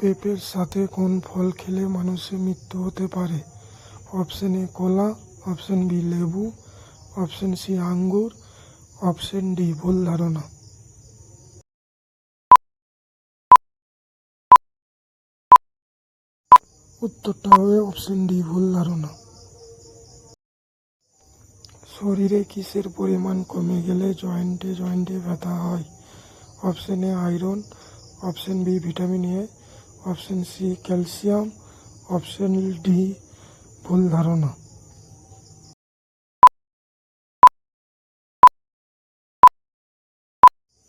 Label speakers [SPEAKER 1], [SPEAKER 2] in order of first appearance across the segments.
[SPEAKER 1] পেঁপের সাথে কোন ফল খেলে মানুষের মৃত্যু হতে পারে? অপশন এ কলা, অপশন বি লেবু, অপশন সি আঙ্গুর, অপশন ডি ভুল ধারণা। উত্তরটা হবে অপশন ডি ভুল ধারণা। শরীরে কিসের পরিমাণ কমে গেলে জয়েন্টে জয়েন্টে ব্যথা হয়? Option A iron, option B vitamin A option C calcium, option D ভুল ধারণা।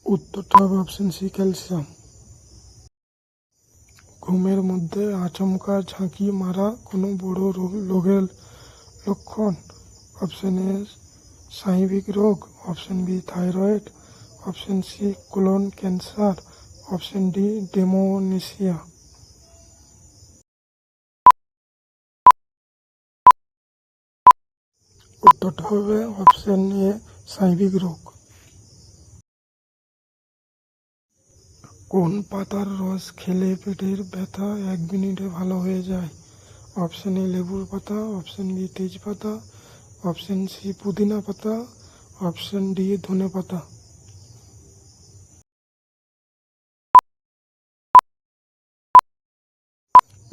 [SPEAKER 1] উত্তরটা হবে অপশন সি ক্যালসিয়াম। ঘুমের মধ্যে আচমকা ঝাঁকি মারা কোনো বড় রোগ- রোগের লক্ষণ। অপশন এ স্নায়বিক রোগ। Option B thyroid. Option C colon cancer. Option D dementia উত্তরটা হবে অপশন এ স্নায়বিক রোগ। কোন পাতার রস খেলে পেটের ব্যথা এক মিনিটে ভালো হয়ে যায়? অপশন এ লেবুর পাতা, অপশন বি তেজপাতা, অপশন সি পুদিনা পাতা, অপশন ডি ধনে পাতা।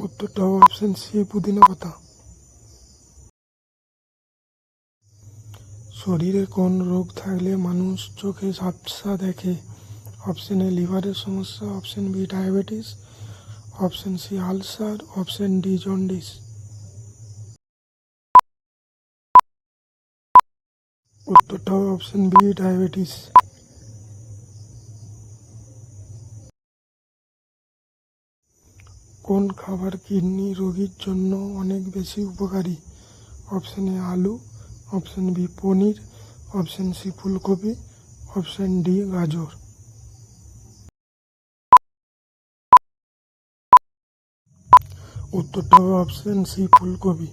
[SPEAKER 1] উত্তরটা অপশন সি পুদিনা পাতা। শরীরে কোন রোগ থাকলে মানুষ চোখে ঝাপসা দেখে? অপশন এ, লিভারের সমস্যা, option B, diabetes, option C, ulcer, option D, jaundice. উত্তরটা অপশন বি, ডায়াবেটিস। কোন খাবার কিডনি রোগীর জন্য অনেক বেশি উপকারী? অপশন এ, আলু option B paneer option C ফুলকপি অপশন ডি গাজর উত্তরটা হবে অপশন সি ফুলকপি